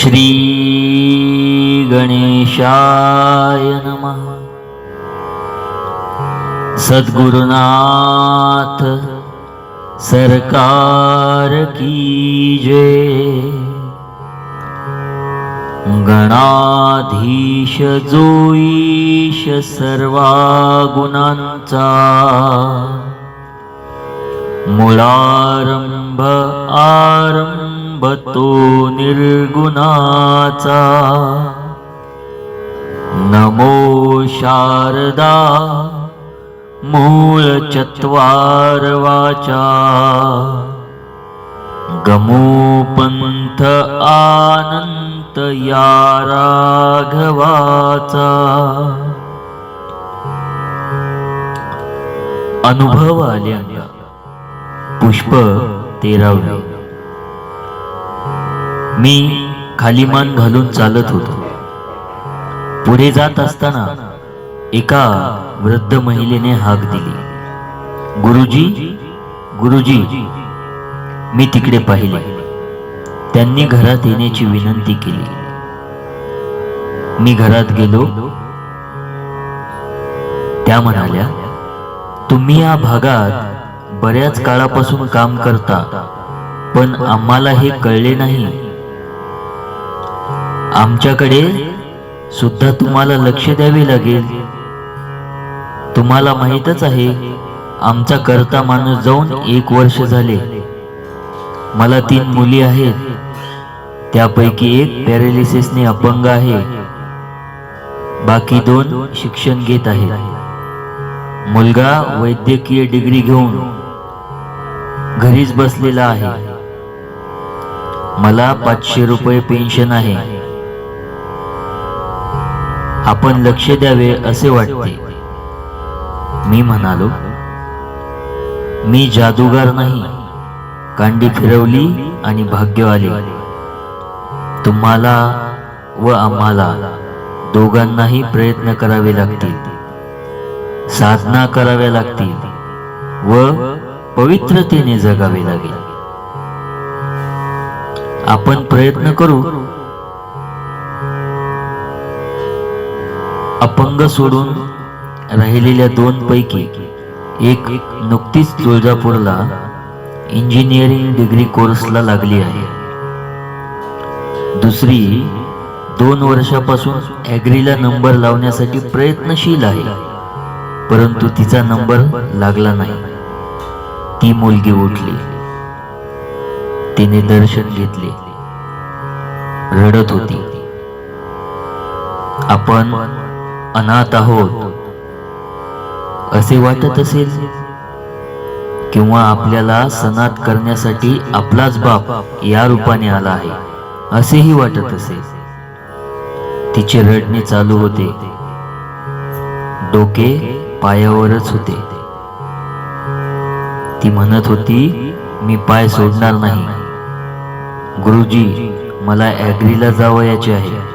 श्री गणेशाय नमः। सद्गुरुनाथ सरकार की जय। गणाधीश जोईश सर्वा गुणांचा मुळारंभ आरंभ तो निर्गुणाचा. नमो शारदा मूळ चत्वार वाचा. गमोपंथ आनंत या राघवाचा. अनुभव आल्या पुष्प तेरावे. मी खाली मान घालून चालत होतो. पुढे जात असताना एका वृद्ध महिलेने हाक दिली. गुरुजी गुरुजी मी तिकडे पाहिले. त्यांनी घरात येण्याची विनंती केली. मी घरात गेलो. त्या म्हणाल्या तुम्ही या भागात बऱ्याच काळापासून काम करता पण आम्हाला हे कळले नाही आमच्याकडे सुद्धा तुम्हाला लक्ष द्यावे लागेल. तुम्हाला माहीतच आहे आमचा करता माणूस जाऊन एक वर्ष झाले. मला तीन मुली आहेत. त्यापैकी एक पॅरालिसिसने अपंग आहे. बाकी दोन शिक्षण घेत आहे मुलगा वैद्यकीय डिग्री घेऊन घरीच बसलेला आहे. मला पाचशे रुपये पेन्शन आहे. आपण लक्ष द्यावे असे वाटते. मी म्हणालो मी जादूगार नाही. कांडी फिरवली आणि भाग्य आले. तुम्हाला व आम्हाला दोघांनाही प्रयत्न करावे लागतील. साधना कराव्या लागतील व पवित्रतेने जगावे लागेल. आपण प्रयत्न करू अपंग सोडून राहिलेल्या दोन पैकी एक नुकतीच तुळजापूरला इंजिनिअरिंग डिग्री कोर्सला लागली आहे. दुसरी दोन वर्षापासून ॲग्रीला नंबर लावण्यासाठी प्रयत्नशील आहे परंतु तिचा नंबर लागला नाही. ती मुलगी उठली. तिने दर्शन घेतले. रडत होती. आपण अनाथ आहोत. असे वाटत असेल किंवा आपल्याला सनात करण्यासाठी आपलाच बाप या रूपाने आला आहे असेही वाटत असेल. तिचे रडणे चालू होते. डोके पायावरच होते. ती म्हणत होती मी पाय सोडणार नाही. गुरुजी मला ॲग्रीला जावयाचे आहे.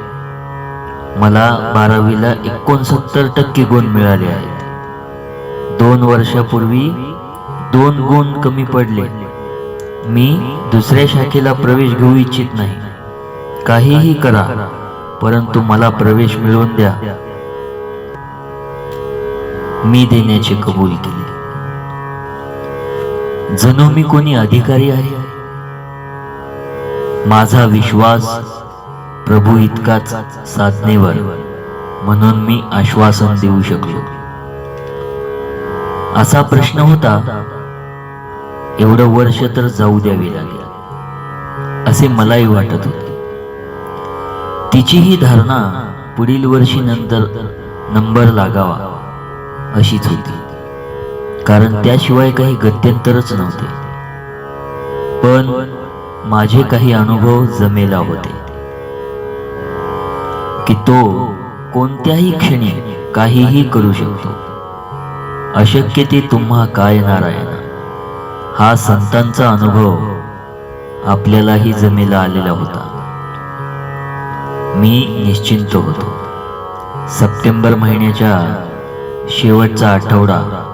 मला बारावीला एकोणसत्तर टक्के गुण मिळाले आहेत. दोन वर्षापूर्वी दोन गुण कमी पडले. मी दुसऱ्या शाखेला प्रवेश घेऊ इच्छित नाही. काहीही करा परंतु मला प्रवेश मिळवून द्या. मी देण्याचे कबूल केले. जणू मी कोणी अधिकारी आहे? माझा विश्वास प्रभू इतकाच साधनेवर. म्हणून मी आश्वासन देऊ शकलो. असा प्रश्न होता एवढं वर्ष तर जाऊ द्यावे लागेल. असे मलाही वाटत होते. तिची ही धारणा पुढील वर्षी नंतर नंबर लागावा अशीच होती. कारण त्याशिवाय काही गत्यंतरच नव्हते. पण माझे काही अनुभव जमेला होते. की तो कोणत्याही क्षणी काहीही करू शकतो. अशक्य ते तुम्हा काय नारायण? हा संतांचा अनुभव आपल्यालाही जमेला आलेला होता. मी निश्चिंत होतो. सप्टेंबर महिन्याच्या शेवटचा आठवडा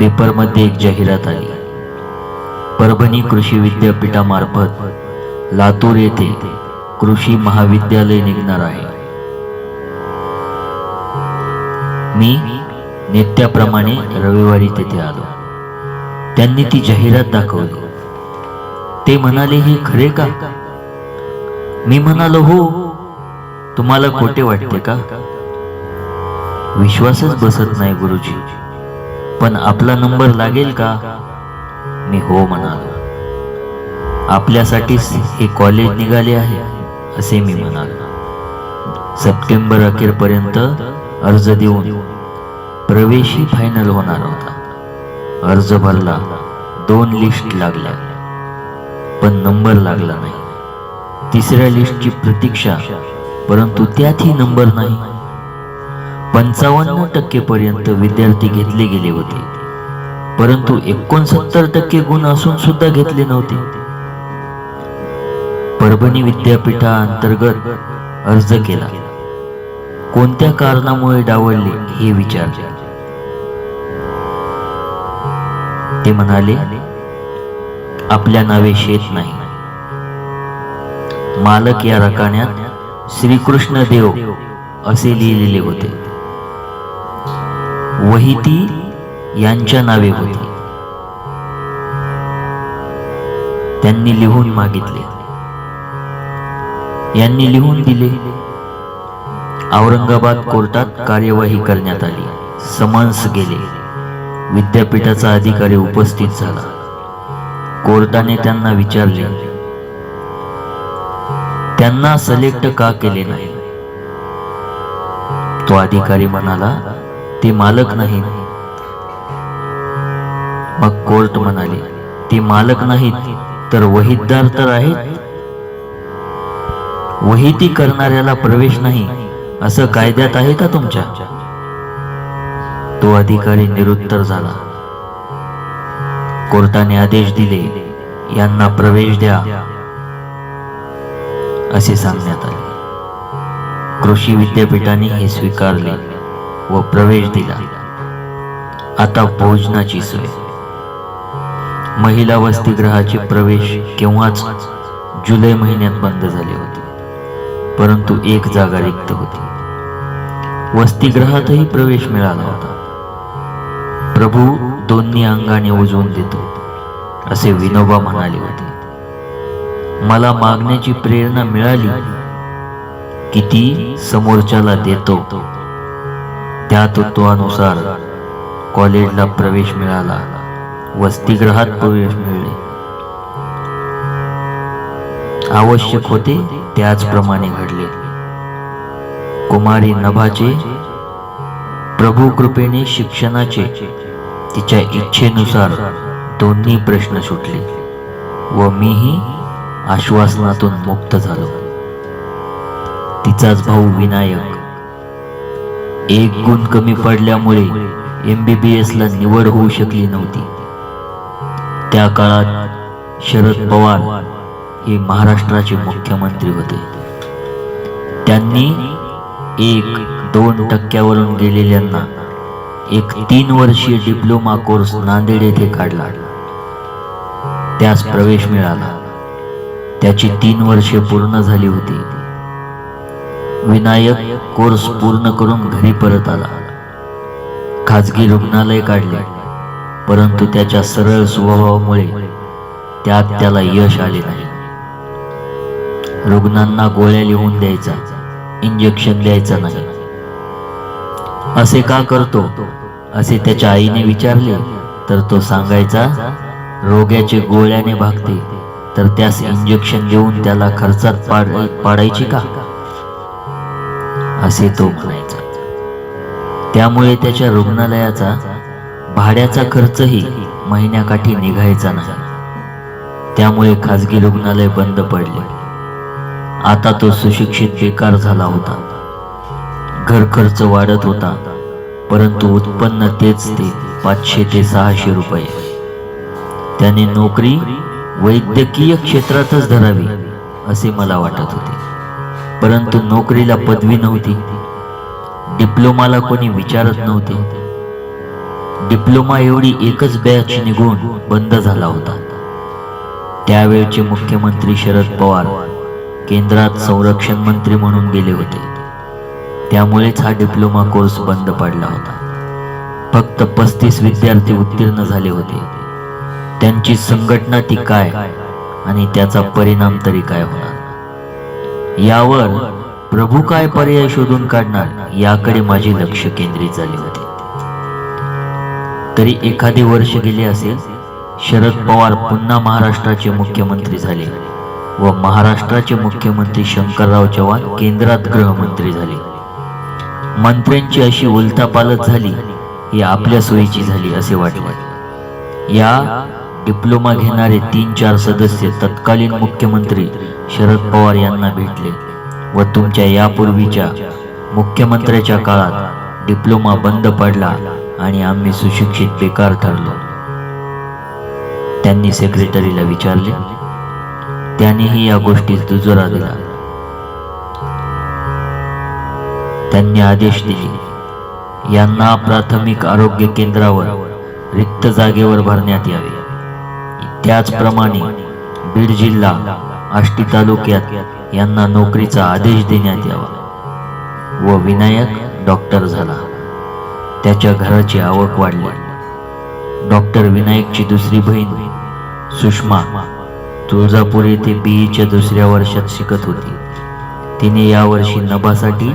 पेपरमध्ये एक जाहिरात आली. परभणी कृषी विद्यापीठामार्फत लातूर येथे कृषी महाविद्यालय निघणार आहे. मी नित्याप्रमाणे रविवारी तेथे आलो. त्यांनी ती जाहिरात दाखवली. ते म्हणाले हे खरे का? मी म्हणालो हो. तुम्हाला खोटे वाटते का? विश्वासच बसत नाही गुरुजी. पण आपला नंबर लागेल का? मी हो म्हणालो. आपल्यासाठीच हे कॉलेज निघाले आहे. असे मी म्हणालो. सप्टेंबर अखेरपर्यंत अर्ज देऊन प्रवेशी फायनल होणार होता. अर्ज भरला दोन लिस्ट लागल्या पण नंबर लागला नाही. तिसऱ्या लिस्टची प्रतीक्षा परंतु त्यातही नंबर नाही. पंचावन्न टक्के पर्यंत विद्यार्थी घेतले गेले होते. परंतु एकोणसत्तर टक्के गुण असून सुद्धा घेतले नव्हते. परभणी विद्यापीठाअंतर्गत अर्ज केला. कोणत्या कारणामुळे डावलले हे विचारले. ते म्हणाले आपल्या नावे शेत नाही. मालक या रकाण्यात श्रीकृष्ण देव असे लिहिलेले होते. वहिती यांच्या नावे होती. त्यांनी लिहून मागितले. यांनी लिहून दिले औरंगाबाद कोर्टात कार्यवाही करण्यात आली. समन्स गेले. विद्यापीठाचा अधिकारी उपस्थित झाला. कोर्टाने त्यांना विचारले त्यांना सिलेक्ट का केले नाही? तो अधिकारी म्हणाला ते मालक नाही मग कोर्ट म्हणाले ते मालक नाहीत तर वहीदार तर आहेत. वहिती करणाऱ्याला प्रवेश नाही असं कायद्यात आहे का तुमच्या? तो अधिकारी निरुत्तर झाला. कोर्टाने आदेश दिले यांना प्रवेश द्या असे सांगण्यात आले. कृषी विद्यापीठाने हे स्वीकारले व प्रवेश दिला. आता भोजनाची सोय. महिला वसतिगृहाचे प्रवेश केव्हाच? जुलै महिन्यात बंद झाले होते. परंतु एक जागा रिक्त होती. वसतिगृहातही प्रवेश मिळाला होता. प्रभू दोन्ही अंगाने उजवून देतो असे विनोबा म्हणाले होते. मला मागण्याची प्रेरणा मिळाली किती समोरच्याला देतो. त्या तत्वानुसार कॉलेजला प्रवेश मिळाला वसतिगृहात प्रवेश मिळाला. आवश्यक होते त्याचप्रमाणे घडले. कुमारी नभाचे प्रभू कृपेने शिक्षणाचे तिच्या इच्छेनुसार दोन्ही प्रश्न सुटले व मीही आश्वासनातून मुक्त झालो. तिचाच भाऊ विनायक एक गुण कमी पडल्यामुळे एमबीबीएस ला निवड होऊ शकली नव्हती. त्या काळात शरद पवार हे महाराष्ट्राचे मुख्यमंत्री होते. त्यांनी एक दोन टक्क्यावरून गेलेल्यांना एक तीन वर्षीय डिप्लोमा कोर्स नांदेड येथे काढला. त्यास प्रवेश मिळाला. त्याची तीन वर्षे पूर्ण झाली होती. विनायक कोर्स पूर्ण करून घरी परत आला. खाजगी रुग्णालय काढले परंतु त्याच्या सरळ स्वभावामुळे त्यात त्याला यश आले नाही. रुग्णांना गोळ्या लिहून द्यायचा इंजेक्शन द्यायचा नाही. असे का करतो? असे त्याच्या आईने विचारले तर तो सांगायचा रोग्याचे गोळ्याने भागते तर त्यास इंजेक्शन घेऊन त्याला खर्चात पाड पाडायची का? असे तो म्हणायचा. त्यामुळे त्याच्या रुग्णालयाचा भाड्याचा खर्चही महिन्याकाठी निघायचा नाही. त्यामुळे खाजगी रुग्णालय बंद पडले. आता तो सुशिक्षित बेकार झाला होता. घर खर्च वाढत होता परंतु उत्पन्न तेच ते पाचशे ते सहाशे रुपये. त्याने नोकरी वैद्यकीय क्षेत्रातच धरावी असे मला वाटत होते. परंतु नोकरीला पदवी नव्हती. डिप्लोमाला कोणी विचारत नव्हते. डिप्लोमा एवढी एकच बॅच निघून बंद झाला होता. त्यावेळचे मुख्यमंत्री शरद पवार केंद्रात संरक्षण मंत्री म्हणून गेले होते. त्यामुळेच हा डिप्लोमा कोर्स बंद पडला होता. फक्त पस्तीस विद्यार्थी उत्तीर्ण झाले होते. त्यांची संघटना ती काय आणि त्याचा परिणाम तरी काय होणार? यावर प्रभू काय पर्याय शोधून काढणार याकडे माझे लक्ष केंद्रित झाले होते. तरी एखादे वर्ष गेले असेल शरद पवार पुन्हा महाराष्ट्राचे मुख्यमंत्री झाले. व महाराष्ट्राचे मुख्यमंत्री शंकरराव चव्हाण केंद्रात गृहमंत्री झाले. मंत्र्यांची अशी उलथापालथ झाली ही आपल्या सोयीची झाली असे वाटले. या डिप्लोमा घेणारे तीन चार सदस्य तत्कालीन मुख्यमंत्री शरद पवार यांना भेटले व तुमच्या यापूर्वीच्या मुख्यमंत्र्याच्या काळात डिप्लोमा बंद पडला आणि आम्ही सुशिक्षित बेकार ठरलो. त्यांनी सेक्रेटरीला विचारले त्यानेही या गोष्टीस दुजोरा दिला. त्यांनी आदेश दिले. यांना प्राथमिक आरोग्य केंद्रावर रिक्त जागेवर भरण्यात यावे. त्याचप्रमाणे बीड जिल्हा आष्टी तालुक्यात यांना नोकरीचा आदेश देण्यात यावा. व विनायक डॉक्टर झाला. त्याच्या घराची आवक वाढली. डॉक्टर विनायकची दुसरी बहीण सुषमा तुळजापूर येथे बीईच्या दुसऱ्या वर्षात शिकत होती. तिने यावर्षी नभासाठी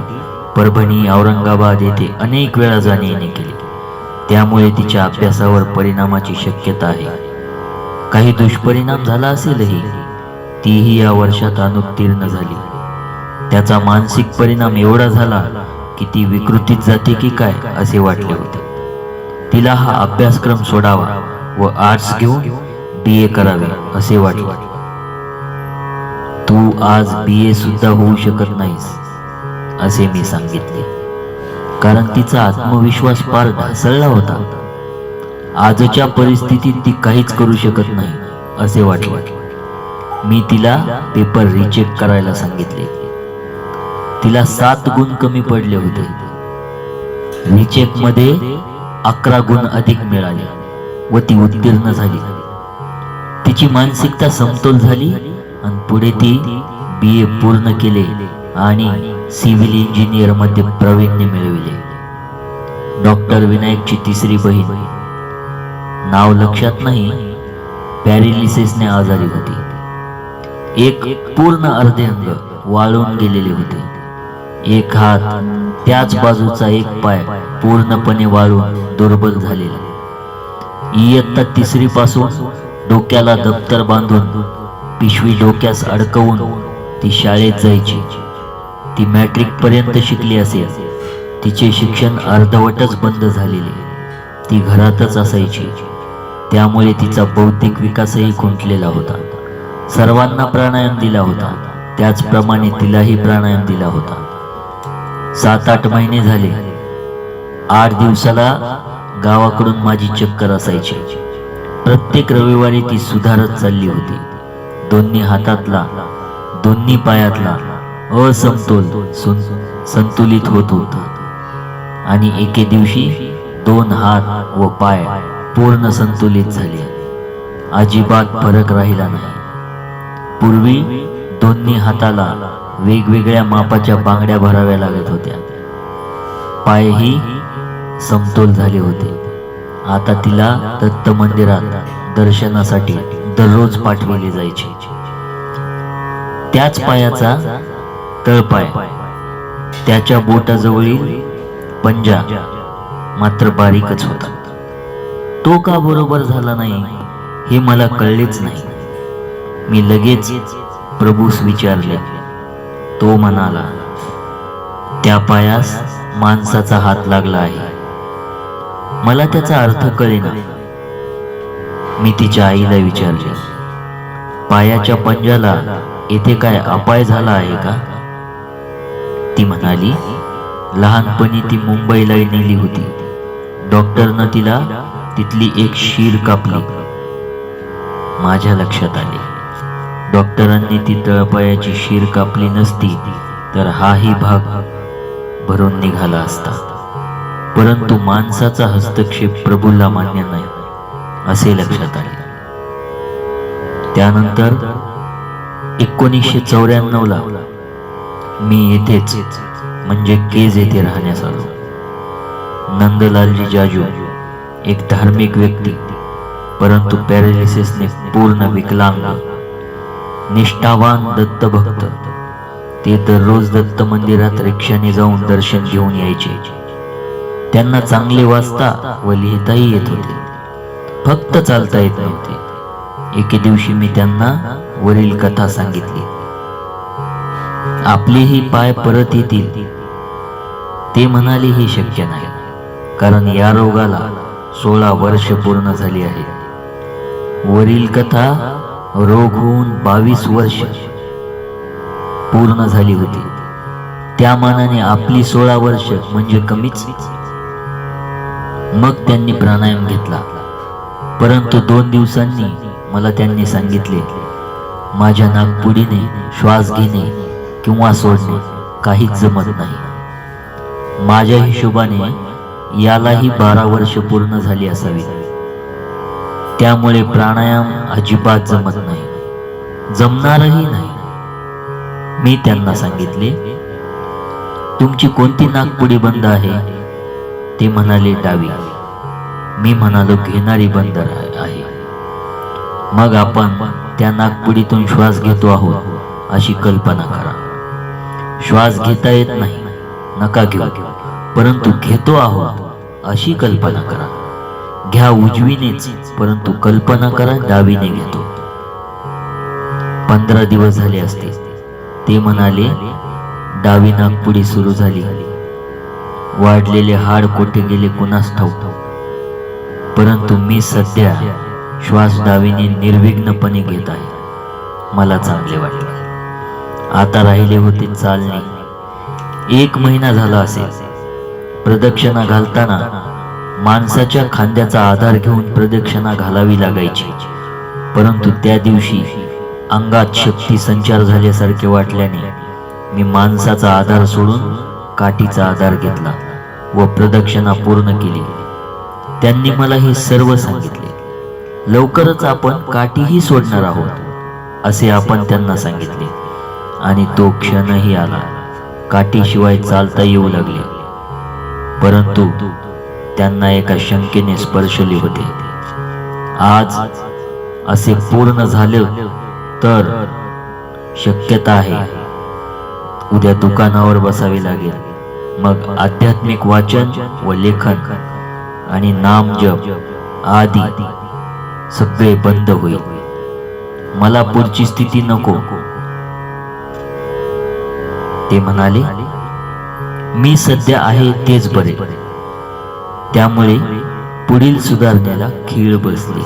परभणी औरंगाबाद येथे अनेक वेळा जाणे येणे केले. त्यामुळे तिच्या अभ्यासावर परिणामाची शक्यता आहे. काही दुष्परिणाम झाला असेलही तीही या वर्षात अनुत्तीर्ण झाली. त्याचा मानसिक परिणाम एवढा झाला की ती विकृतीत जाते की काय असे वाटले होते. तिला हा अभ्यासक्रम सोडावा व आर्ट्स घेऊन बी ए करावे असे वाटले. तू आज बी ए सुद्धा होऊ शकत नाहीस असे मी सांगितले. कारण तिचा आत्मविश्वास फार ढासळला होता. आजच्या परिस्थितीत ती काहीच करू शकत नाही असे वाटले. मी तिला पेपर रिचेक करायला सांगितले. तिला सात गुण कमी पडले होते. रिचेकमध्ये अकरा गुण अधिक मिळाले व ती उत्तीर्ण झाली. तिची मानसिकता समतोल झाली आणि पुढे ती बी ए पूर्ण केले आणि सिव्हिल इंजिनियरमध्ये प्रावीण्य मिळविले. डॉक्टर विनायकची तिसरी बहीण. नाव लक्षात नाही पॅरिलिसिसने आजारी होती. एक पूर्ण अर्धे अंग वाळून गेलेले होते. एक हात त्याच बाजूचा एक पाय पूर्णपणे वाळून दुर्बल झालेला. इयत्ता तिसरी पासून डोक्याला दप्तर बांधून पिशवी डोक्यास अडकवून ती शाळेत जायची. ती मॅट्रिक पर्यंत शिकली असेल. तिचे शिक्षण अर्धवटच बंद झालेले. ती घरातच असायची. त्यामुळे तिचा बौद्धिक विकासही खुंटलेला होता. सर्वांना प्राणायाम दिला होता. त्याचप्रमाणे तिलाही प्राणायाम दिला होता. सात आठ महिने झाले. आठ दिवसाला गावाकडून माझी चक्कर असायची. प्रत्येक रविवारी ती सुधारत चालली होती. दोन्ही हातातला दोन्ही पायातला असमतोल संतुलित होत होता. आणि एके दिवशी दोन हात व पाय पूर्ण संतुलित झाले. अजिबात फरक राहिला नाही. पूर्वी दोन्ही हाताला वेगवेगळ्या मापाच्या बांगड्या भराव्या लागत होत्या. पायही समतोल झाले होते. आता तिला दत्त मंदिरात दर्शनासाठी दररोज पाठविले जायचे. त्याच पायाचा तळपाय त्याच्या बोटाजवळील पंजा मात्र बारीकच होता. तो का बरोबर झाला नाही हे मला कळलेच नाही. मी लगेच प्रभूस विचारले. तो म्हणाला त्या पायास माणसाचा हात लागला आहे. मला त्याचा अर्थ कळेना. मी तिच्या आईला विचारले पायाच्या पंजाला येथे काय अपाय झाला आहे का? ती म्हणाली लहानपणी ती मुंबईला नेली होती. डॉक्टरनं तिला तिथली एक शीर कापली. माझ्या लक्षात आले डॉक्टरांनी ती तळपायाची शीर कापली नसती तर हाही भाग भरून निघाला असता. परंतु माणसाचा हस्तक्षेप प्रभूला मान्य नाही असे लक्षात आले. त्यानंतर एकोणीसशे चौऱ्याण्णवला मी येथेच म्हणजे केज येथे राहण्यास आलो. नंदलालजी जाजू एक धार्मिक व्यक्ती परंतु पॅरालिसिसने पूर्ण विकलांग निष्ठावान दत्तभक्त ते दररोज दत्त मंदिरात रिक्षाने जाऊन दर्शन घेऊन यायचे. त्यांना चांगले वाचता व लिहिताही येत होते. फक्त चालता येत नव्हते. एके दिवशी मी त्यांना वरील कथा सांगितली. आपलेही पाय परत येतील. ते म्हणाले हे शक्य नाही. कारण या रोगाला सोळा वर्ष पूर्ण झाली आहेत. वरील कथा रोग होऊन बावीस वर्ष पूर्ण झाली होती. त्या मानाने आपली सोळा वर्ष म्हणजे कमीच मग त्यांनी प्राणायाम घेतला. परंतु दोन दिवसांनी मला त्यांनी सांगितले माझ्या नागपुडीने श्वास घेणे किंवा सोडणे काहीच जमत नाही. माझ्या हिशोबाने यालाही बारा वर्ष पूर्ण झाली असावी. त्यामुळे प्राणायाम अजिबात जमत नाही. जमणारही नाही. मी त्यांना सांगितले तुमची कोणती नागपुडी बंद आहे? ते म्हणाले डावी मी म्हणालो घेणारी बंदर आहे. आहे. मग आपण त्या नागपुडीतून श्वास घेतो आहोत अशी कल्पना करा. श्वास घेता येत नाही नका घेऊ परंतु घेतो आहोत अशी कल्पना करा. घ्या उजवीनेच परंतु कल्पना करा डावीने घेतो. पंधरा दिवस झाले असते. ते म्हणाले डावी नागपुडी सुरू झाली. वाढलेले हाड कोठे गेले कुणास ठाऊक. परंतु मी सध्या श्वास डावीने निर्विघ्नपणे घेत आहे. मला चांगले वाटले. आता राहिले होते चालणे. एक महिना झाला असेल. प्रदक्षिणा घालताना माणसाच्या खांद्याचा आधार घेऊन प्रदक्षिणा घालावी लागायची. परंतु त्या दिवशी अंगात शक्ती संचार झाल्यासारखे वाटल्याने मी माणसाचा आधार सोडून काठीचा आधार घेतला व प्रदक्षिणा पूर्ण केली. त्यांनी मला हे सर्व सांगितले. लवकरच आपण काठीही सोडणार आहोत असे आपण त्यांना सांगितले. आणि तो क्षणही आला. काठीशिवाय चालता येऊ लागले. परंतु त्यांना एका शंकेने स्पर्शले होते. आज असे पूर्ण झाले तर शक्यता आहे. उद्या दुकानावर बसावे लागेल. मग आध्यात्मिक वाचन व लेखन आणि नाम जप आदी सगळे बंद होईल. मला पुढची स्थिती नको. ते म्हणाले मी सध्या आहे तेच बरे. त्यामुळे पुढील सुधारण्याला खीळ बसली.